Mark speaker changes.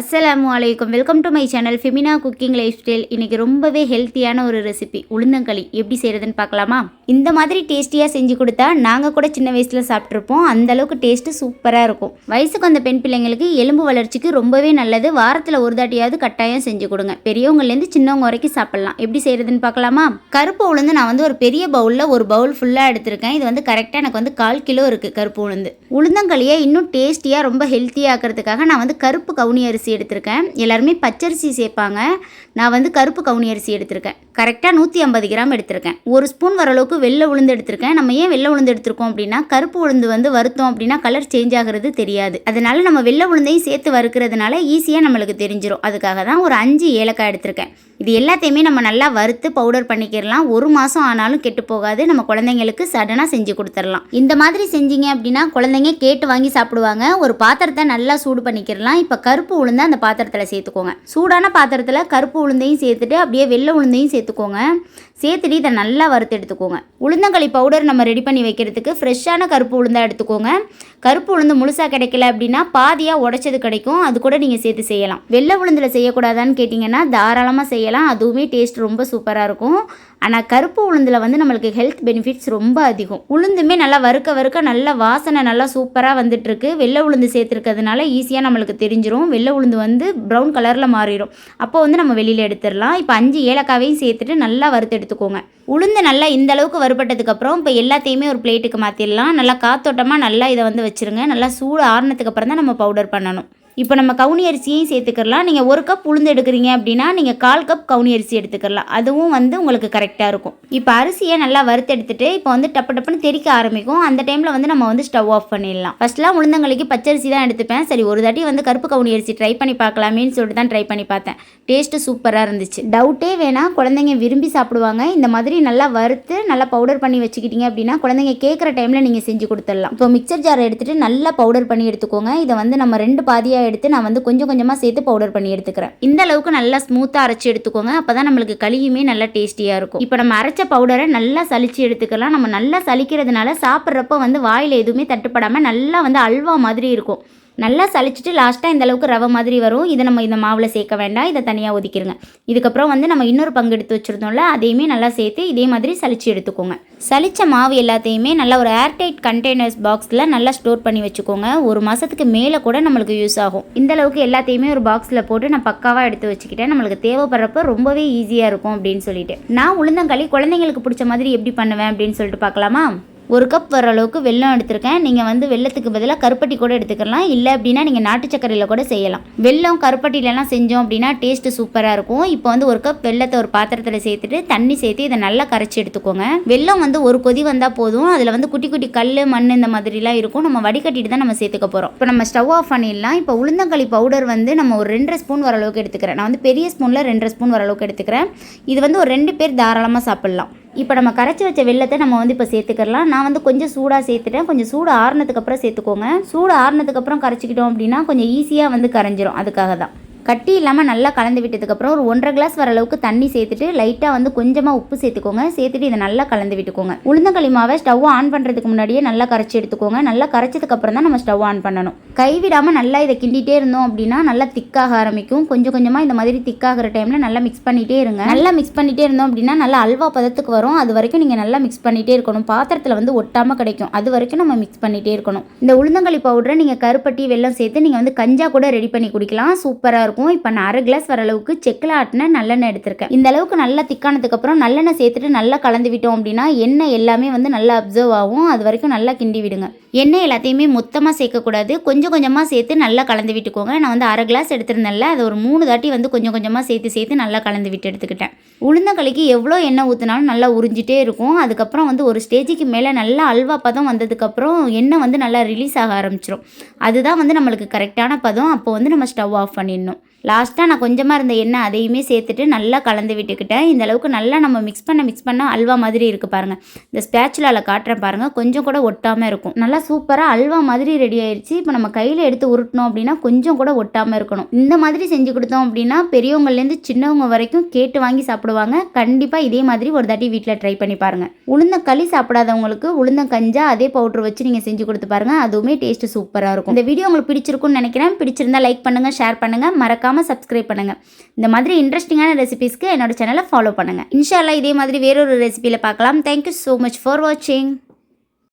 Speaker 1: அஸ்ஸலாமு வலைக்கம் welcome to my channel Femina cooking life style இன்றைக்கி ரொம்பவே ஹெல்த்தியான ஒரு ரெசிபி உளுந்தங்களி. எப்படி செய்கிறதுன்னு பார்க்கலாமா? இந்த மாதிரி டேஸ்டியாக செஞ்சு கொடுத்தா நாங்கள் கூட சின்ன வயசில் சாப்பிட்ருப்போம் அந்த அளவுக்கு டேஸ்ட்டு சூப்பராக இருக்கும். வயசுக்கு வந்த பெண் பிள்ளைங்களுக்கு எலும்பு வளர்ச்சிக்கு ரொம்பவே நல்லது. வாரத்தில் ஒரு தாட்டியாவது கட்டாயம் செஞ்சு கொடுங்க. பெரியவங்கலேருந்து சின்னவங்க வரைக்கும் சாப்பிட்லாம். எப்படி செய்கிறதுன்னு பார்க்கலாமா? கருப்பு உளுந்து நான் வந்து ஒரு பெரிய பவுலில் ஒரு பவுல் ஃபுல்லாக எடுத்திருக்கேன். இது வந்து கரெக்டாக எனக்கு வந்து கால் கிலோ இருக்குது கருப்பு உளுந்து. உளுந்தங்களியை இன்னும் டேஸ்டியாக ரொம்ப ஹெல்த்தியாக ஆக்கிறதுக்காக நான் வந்து கருப்பு கவுனி அரிசி எடுத்திருக்கேன். எல்லாருமே பச்சரிசி சேர்ப்பாங்க. நான் வந்து கருப்பு கவுனி அரிசி எடுத்திருக்கேன். கரெக்டாக நூற்றி ஐம்பது கிராம் எடுத்திருக்கேன். ஒரு ஸ்பூன் வர அளவுக்கு வெள்ளை உளுந்து எடுத்திருக்கேன். நம்ம ஏன் வெள்ளை உளுந்து எடுத்திருக்கோம் அப்படின்னா கருப்பு உளுந்து வந்து வருத்தோம் அப்படின்னா கலர் சேஞ்ச் ஆகிறது தெரியாது. அதனால நம்ம வெள்ளை உளுந்தையும் சேர்த்து வறுக்கிறதுனால ஈஸியாக நம்மளுக்கு தெரிஞ்சிடும் அதுக்காக தான் ஒரு அஞ்சு ஏலக்காய் எடுத்திருக்கேன். இது எல்லாத்தையுமே நம்ம நல்லா வறுத்து பவுடர் பண்ணிக்கிறலாம் ஒரு மாதம் ஆனாலும் கெட்டு போகாது. நம்ம குழந்தைங்களுக்கு சடனாக செஞ்சு கொடுத்துடலாம். இந்த மாதிரி செஞ்சீங்க அப்படின்னா குழந்தைங்க கேட்டு வாங்கி சாப்பிடுவாங்க. ஒரு பாத்திரத்தை நல்லா சூடு பண்ணிக்கிறலாம் இப்போ கருப்பு உளுந்த அந்த பாத்திரத்தில் சேர்த்துக்கோங்க. சூடான பாத்திரத்தில் கருப்பு உளுந்தையும் சேர்த்துட்டு அப்படியே வெள்ளை உளுந்தையும் சேர்த்துக்கோங்க. சேர்த்துட்டு இதை நல்லா வறுத்து எடுத்துக்கோங்க. உளுந்தங்களி பவுடர் நம்ம ரெடி பண்ணி வைக்கிறதுக்கு ஃப்ரெஷ்ஷான கருப்பு உளுந்தாக எடுத்துக்கோங்க. கருப்பு உளுந்து முழுசாக கிடைக்கல அப்படின்னா பாதியாக உடைச்சது கிடைக்கும். அது கூட நீங்கள் சேர்த்து செய்யலாம். வெள்ளை உளுந்தில் செய்யக்கூடாதான்னு கேட்டிங்கன்னா தாராளமாக செய்யலாம். அதுவுமே டேஸ்ட் ரொம்ப சூப்பராக இருக்கும். ஆனால் கருப்பு உளுந்தில் வந்து நம்மளுக்கு ஹெல்த் பெனிஃபிட்ஸ் ரொம்ப அதிகம். உளுந்துமே நல்லா வறுக்க வறுக்க நல்ல வாசனை நல்லா சூப்பராக வந்துட்டுருக்கு. வெள்ளை உளுந்து சேர்த்துருக்கிறதுனால ஈஸியாக நம்மளுக்கு தெரிஞ்சிடும் வெள்ளை உளுந்து வந்து ப்ரௌன் கலரில் மாறிடும் அப்போ வந்து நம்ம வெளியில் எடுத்துடலாம். இப்போ அஞ்சு ஏலக்காவையும் சேர்த்துட்டு நல்லா வறுத்து எடுத்துக்கோங்க. உளுந்து நல்லா இந்த அளவுக்கு வறுபட்டதுக்கப்புறம் இப்போ எல்லாத்தையுமே ஒரு பிளேட்டுக்கு மாற்றிடலாம் நல்லா காத்தோட்டமாக நல்லா இதை வந்து வச்சுருங்க. நல்லா சூடு ஆறுனதுக்கு அப்புறம் தான் நம்ம பவுடர் பண்ணணும். இப்போ நம்ம கவுனி அரிசியையும் சேர்த்துக்கலாம் நீங்கள் ஒரு கப் உளுந்து எடுக்கிறீங்க அப்படின்னா நீங்கள் கால் கப் கவுனி அரிசி எடுத்துக்கலாம் அதுவும் வந்து உங்களுக்கு கரெக்டாக இருக்கும். இப்போ அரிசியை நல்லா வறுத்தெடுத்துட்டு இப்போ வந்து டப்பு டப்புன்னு தெறிக்க ஆரம்பிக்கும். அந்த டைமில் வந்து நம்ம வந்து ஸ்டவ் ஆஃப் பண்ணிடலாம். ஃபஸ்ட்லாம் உளுந்தங்களுக்கு பச்சரிசி தான் எடுத்துப்பேன். சரி ஒரு தாட்டி வந்து கருப்பு கவுனி அரிசி ட்ரை பண்ணி பார்க்கலாமேன்னு சொல்லிட்டு தான் ட்ரை பண்ணி பார்த்தேன். டேஸ்ட்டு சூப்பராக இருந்துச்சு. டவுட்டே வேணாம் குழந்தைங்க விரும்பி சாப்பிடுவாங்க. இந்த மாதிரி நல்லா வறுத்து நல்லா பவுடர் பண்ணி வச்சுக்கிட்டீங்க அப்படின்னா குழந்தைங்க கேட்குற டைமில் நீங்கள் செஞ்சு கொடுத்துடலாம். இப்போ மிக்சர் ஜாரை எடுத்துகிட்டு நல்லா பவுடர் பண்ணி எடுத்துக்கோங்க. இதை வந்து நம்ம ரெண்டு பாதியாக எடுத்து நான் வந்து கொஞ்சம் கொஞ்சமாக சேர்த்து பவுடர் பண்ணி எடுத்துக்கிறேன். இந்த அளவுக்கு நல்லா ஸ்மூத்தாக அரைச்சி எடுத்துக்கோங்க. அப்போ தான் நம்மளுக்கு களியுமே நல்லா டேஸ்டியாக இருக்கும். இப்போ நம்ம அரைச்ச பவுடரை நல்லா சளிச்சு எடுத்துக்கலாம். நம்ம நல்லா சலிக்கிறதுனால சாப்பிட்றப்ப வந்து வாயில் எதுவுமே தட்டுப்படாமல் நல்லா வந்து அல்வா மாதிரி இருக்கும். நல்லா சலிச்சிட்டு லாஸ்ட்டாக இந்த அளவுக்கு ரவை மாதிரி வரும். இதை நம்ம இந்த மாவில் சேர்க்க வேண்டாம். இதை தனியாக ஒதுக்கிடுங்க இதுக்கப்புறம் வந்து நம்ம இன்னொரு பங்கு எடுத்து வச்சுருந்தோம்ல அதையுமே நல்லா சேர்த்து இதே மாதிரி சளிச்சு எடுத்துக்கோங்க. சளிச்ச மாவு எல்லாத்தையுமே நல்லா ஒரு ஏர்டைட் கண்டெய்னர்ஸ் பாக்ஸில் நல்லா ஸ்டோர் பண்ணி வச்சுக்கோங்க. ஒரு மாதத்துக்கு மேலே கூட நம்மளுக்கு யூஸ் ஆகும். இந்த அளவுக்கு எல்லாத்தையுமே ஒரு பாக்ஸில் போட்டு நான் பக்காவாக எடுத்து வச்சுக்கிட்டேன். நம்மளுக்கு தேவைப்படுறப்ப ரொம்பவே ஈஸியாக இருக்கும் அப்படின்னு சொல்லிட்டு. நான் உளுந்தங்களி குழந்தைங்களுக்கு பிடிச்ச மாதிரி எப்படி பண்ணுவேன் அப்படின்னு சொல்லிட்டு பார்க்கலாமா? ஒரு கப் வர அளவுக்கு வெல்லம் எடுத்திருக்கேன். நீங்கள் வந்து வெள்ளத்துக்கு பதிலாக கருப்பட்டி கூட எடுத்துக்கலாம். இல்லை அப்படின்னா நீங்கள் நாட்டு சக்கரையில் கூட செய்யலாம். வெல்லம் கருப்பட்டிலலாம் செஞ்சோம் அப்படின்னா டேஸ்ட்டு சூப்பராக இருக்கும். இப்போ வந்து ஒரு கப் வெள்ளத்தை ஒரு பாத்திரத்தில் சேர்த்துட்டு தண்ணி சேர்த்து இதை நல்லா கரைச்சி எடுத்துக்கோங்க. வெல்லம் வந்து ஒரு கொதி வந்தால் போதும். அதில் வந்து குட்டி குட்டி கல் மண் இந்த மாதிரிலாம் இருக்கும். நம்ம வடிகட்டிட்டு தான் நம்ம சேர்த்துக்க போகிறோம் இப்போ நம்ம ஸ்டவ் ஆஃப் பண்ணிடலாம். இப்போ உளுந்தங்களி பவுடர் வந்து நம்ம ஒரு ரெண்டரை ஸ்பூன் வர அளவுக்கு எடுத்துக்கிறேன். நான் வந்து பெரிய ஸ்பூனில் ரெண்டரை ஸ்பூன் வர அளவுக்கு எடுத்துக்கிறேன். இது வந்து ஒரு ரெண்டு பேர் தாராளமாக சாப்பிட்லாம். இப்போ நம்ம கரைச்சி வச்ச வெள்ளத்தை நம்ம வந்து இப்போ சேர்த்துக்கலாம் நான் வந்து கொஞ்சம் சூடாக சேர்த்துட்டேன். கொஞ்சம் சூடு ஆறுனதுக்கப்புறம் சேர்த்துக்கோங்க. சூடு ஆறுனதுக்கப்புறம் கரைச்சிக்கிட்டோம் அப்படின்னா கொஞ்சம் ஈஸியாக வந்து கரைஞ்சிரும். அதுக்காக தான் கட்டி இல்லாமல் நல்லா கலந்து விட்டதுக்கப்புறம் ஒரு ஒன்றரை கிளாஸ் வர அளவுக்கு தண்ணி சேர்த்துட்டு லைட்டாக வந்து கொஞ்சமாக உப்பு சேர்த்துக்கோங்க. சேர்த்துட்டு இதை நல்லா கலந்து விட்டுக்கோங்க. உளுந்தங்களி மாவை ஸ்டவ் ஆன் பண்ணுறதுக்கு முன்னாடியே நல்லா கரைச்சி எடுத்துக்கோங்க. நல்லா கரைச்சதுக்கப்புறம் தான் நம்ம ஸ்டவ் ஆன் பண்ணணும். கைவிடாமல் நல்லா இதை கிண்டிகிட்டே இருந்தோம் அப்படின்னா நல்லா திக்காக ஆரம்பிக்கும். கொஞ்சம் கொஞ்சமாக இந்த மாதிரி திக்காகிற டைமில் நல்லா மிக்ஸ் பண்ணிகிட்டே இருங்க. நல்லா மிக்ஸ் பண்ணிகிட்டே இருந்தோம் அப்படின்னா நல்லா அல்வா பதத்துக்கு வரும். அது வரைக்கும் நீங்கள் நல்லா மிக்ஸ் பண்ணிகிட்டே இருக்கணும். பாத்திரத்தில் வந்து ஒட்டாமல் கிடைக்கும். அது வரைக்கும் நம்ம மிக்ஸ் பண்ணிகிட்டே இருக்கணும். இந்த உளுந்தங்களி பவுடரை நீங்கள் கருப்பட்டி வெல்லம் சேர்த்து நீங்கள் வந்து கஞ்சா கூட ரெடி பண்ணி குடிக்கலாம். சூப்பராக இருக்கும் இப்போ நான் அரை கிளாஸ் வர அளவுக்கு செக்கில் ஆட்டின நல்லெண்ணெய் எடுத்திருக்கேன். இந்த அளவுக்கு நல்லா திக்கானதுக்கப்புறம் நல்லெண்ணெய் சேர்த்துட்டு நல்லா கலந்து விட்டோம் அப்படின்னா எண்ணெய் எல்லாமே வந்து நல்லா அப்சர்வ் ஆகும். அது வரைக்கும் நல்லா கிண்டி விடுங்க. எண்ணெய் எல்லாத்தையுமே மொத்தமாக சேர்க்கக்கூடாது. கொஞ்சம் கொஞ்சமாக சேர்த்து நல்லா கலந்து விட்டுக்கோங்க. நான் வந்து அரை கிளாஸ் எடுத்திருந்தேன்ல அதை ஒரு மூணு தாட்டி வந்து கொஞ்சம் கொஞ்சமாக சேர்த்து சேர்த்து நல்லா கலந்து விட்டு எடுத்துக்கிட்டேன். உளுந்தங்களிக்கு எவ்வளோ எண்ணெய் ஊற்றினாலும் நல்லா உறிஞ்சிட்டே இருக்கும். அதுக்கப்புறம் வந்து ஒரு ஸ்டேஜுக்கு மேலே நல்லா அல்வா பதம் வந்ததுக்கப்புறம் எண்ணெய் வந்து நல்லா ரிலீஸ் ஆக ஆரம்பிச்சிடும் அதுதான் வந்து நம்மளுக்கு கரெக்டான பதம். அப்போ வந்து நம்ம ஸ்டவ் ஆஃப் பண்ணிடணும். லாஸ்ட்டாக நான் கொஞ்சமாக இருந்த எண்ணெய் அதையுமே சேர்த்துட்டு நல்லா கலந்து விட்டுக்கிட்டேன். இந்த அளவுக்கு நல்லா நம்ம மிக்ஸ் பண்ண மிக்ஸ் பண்ண அல்வா மாதிரி இருக்குது பாருங்கள் இந்த ஸ்பேச்சுலாவில் காட்டுறேன் பாருங்கள் கொஞ்சம் கூட ஒட்டாமல் இருக்கும். நல்லா சூப்பராக அல்வா மாதிரி ரெடி ஆயிடுச்சு இப்போ நம்ம கையில் எடுத்து உருட்டணும் அப்படின்னா கொஞ்சம் கூட ஒட்டாமல் இருக்கணும். இந்த மாதிரி செஞ்சு கொடுத்தோம் அப்படின்னா பெரியவங்கலேருந்து சின்னவங்க வரைக்கும் கேட்டு வாங்கி சாப்பிடுவாங்க. கண்டிப்பாக இதே மாதிரி ஒரு தாட்டி வீட்டில் ட்ரை பண்ணி பாருங்கள் உளுந்த களி சாப்பிடாதவங்களுக்கு உளுந்த கஞ்சா அதே பவுட்ரு வச்சு நீங்கள் செஞ்சு கொடுத்து பாருங்கள் அதுவுமே டேஸ்ட்டு சூப்பராக இருக்கும். இந்த வீடியோ உங்களுக்கு பிடிச்சிருக்கும்னு நினைக்கிறேன். பிடிச்சிருந்தா லைக் பண்ணுங்கள் ஷேர் பண்ணுங்கள் மறக்காமல் சப்ஸ்கிரைப் பண்ணுங்கள் இந்த மாதிரி இன்ட்ரெஸ்டிங்கான ரெசிபீஸ்க்கு என்னோட சேனலை ஃபாலோ பண்ணுங்கள் இன்ஷால்லா இதே மாதிரி வேறொரு ரெசிபியில் பார்க்கலாம். தேங்க்யூ ஸோ மச் ஃபார் வாட்சிங்